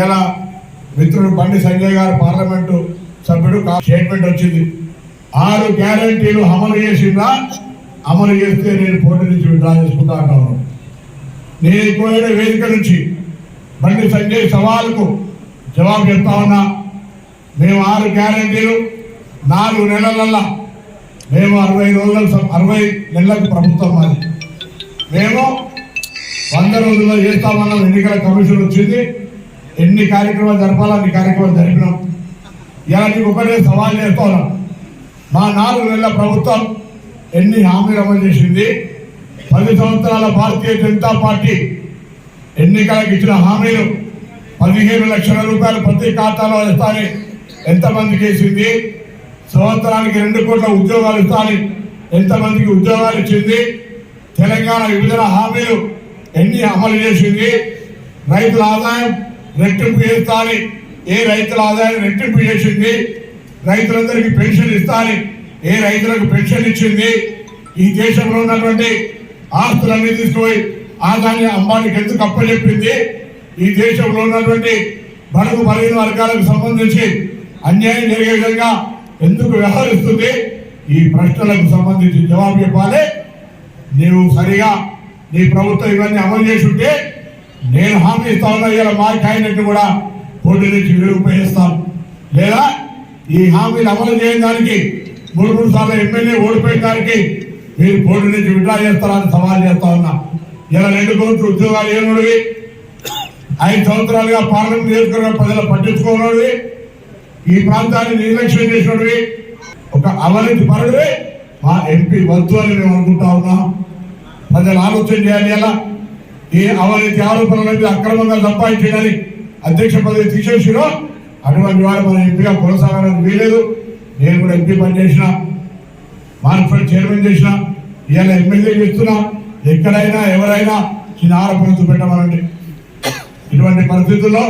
ఇలా మిత్రుడు బండి సంజయ్ గారు పార్లమెంటు సభ్యుడు స్టేట్మెంట్ వచ్చింది. ఆరు గ్యారంటీలు అమలు చేసిందా? అమలు చేస్తే నేను పోటీ నుంచి విడ్రా చేసుకుంటా అంటాను నేను పోయిన వేదిక నుంచి బండి సంజయ్ సవాల్కు జవాబు చెప్తా ఉన్నా. మేము ఆరు గ్యారంటీలు నాలుగు నెలలల్లా మేము అరవై రోజుల అరవై నెలలకు ప్రభుత్వం మాది. మేము వంద రోజుల్లో చేస్తామన్న ఎన్నికల కమిషన్ వచ్చింది. ఎన్ని కార్యక్రమాలు జరపాలో? అన్ని కార్యక్రమాలు జరిపినాం. ఇలా నీకు ఒకటే సవాల్ చేస్తున్నాం మా నాలుగు నెలల ప్రభుత్వం ఎన్ని హామీలు అమలు చేసింది? పది సంవత్సరాల భారతీయ జనతా పార్టీ ఎన్నికలకు ఇచ్చిన హామీలు పదిహేను లక్షల రూపాయలు ప్రతి ఖాతాలో ఇస్తానని ఎంతమందికి వేసింది? సంవత్సరానికి రెండు కోట్ల ఉద్యోగాలు ఇస్తానని ఎంతమందికి ఉద్యోగాలు ఇచ్చింది? తెలంగాణ విభజన హామీలు ఎన్ని అమలు చేసింది? రైతుల ఆదాయం రెట్టింపు చేస్తానని ఏ రైతుల ఆదాయం రెట్టింపు చేసింది? రైతులందరికీ పెన్షన్ ఇస్తానని ఏ రైతులకు పెన్షన్ ఇచ్చింది? ఈ దేశంలో ఉన్నటువంటి ఆస్తులన్నీ తీసుకుపోయి ఆదాన్ని అంబానికి ఎందుకు అప్పచెప్పింది? ఈ దేశంలో ఉన్నటువంటి బడుగు బలహీన వర్గాలకు సంబంధించి అన్యాయం జరిగే విధంగా ఎందుకు వ్యవహరిస్తుంది? ఈ ప్రశ్నలకు సంబంధించి జవాబు చెప్పాలి. నీవు సరిగా నీ ప్రభుత్వం ఇవన్నీ అమలు చేసి ఉంటే నేను హామీ ఇస్తా ఉన్నా ఇలా మా క్యాండిడేట్ కూడా పోటీ నుంచి వినియోగిస్తాను లేదా ఈ హామీలు అమలు చేయని దానికి మూడు మూడు సార్లు ఎమ్మెల్యే ఓడిపోయిన దానికి మీరు పోటీ నుంచి విడ్డా చేస్తారని సవాల్ చేస్తా ఉన్నా. ఇలా రెండు కోట్లు ఉద్యోగాలు ఏనుడివి ఐదు సంవత్సరాలుగా పార్లమెంట్ నియోజకవర్గ ప్రజలు పట్టించుకోనోడివి? ఈ ప్రాంతాన్ని నిర్లక్ష్యం చేసినవి ఒక అవినీతి పరుడివి? మా ఎంపీ వద్దు అని మేము అనుకుంటా ఉన్నాం. ప్రజలు ఆలోచన చేయాలి ఎలా ఈ అవినీతి ఆరోపణలన్నీ అక్రమంగా సంపాదించడానికి అధ్యక్ష పదవి తీసేసిరో అటువంటి వారు మన ఎంపీగా కొనసాగడానికి వీలేదు. నేను కూడా ఎంపీ పనిచేసిన మార్కెట్ చైర్మన్ చేసిన ఇవాళ ఎమ్మెల్యే చెప్తున్నా ఎక్కడైనా ఎవరైనా చిన్న ఆరోపణలు చూపెట్టమనండి. ఇటువంటి పరిస్థితుల్లో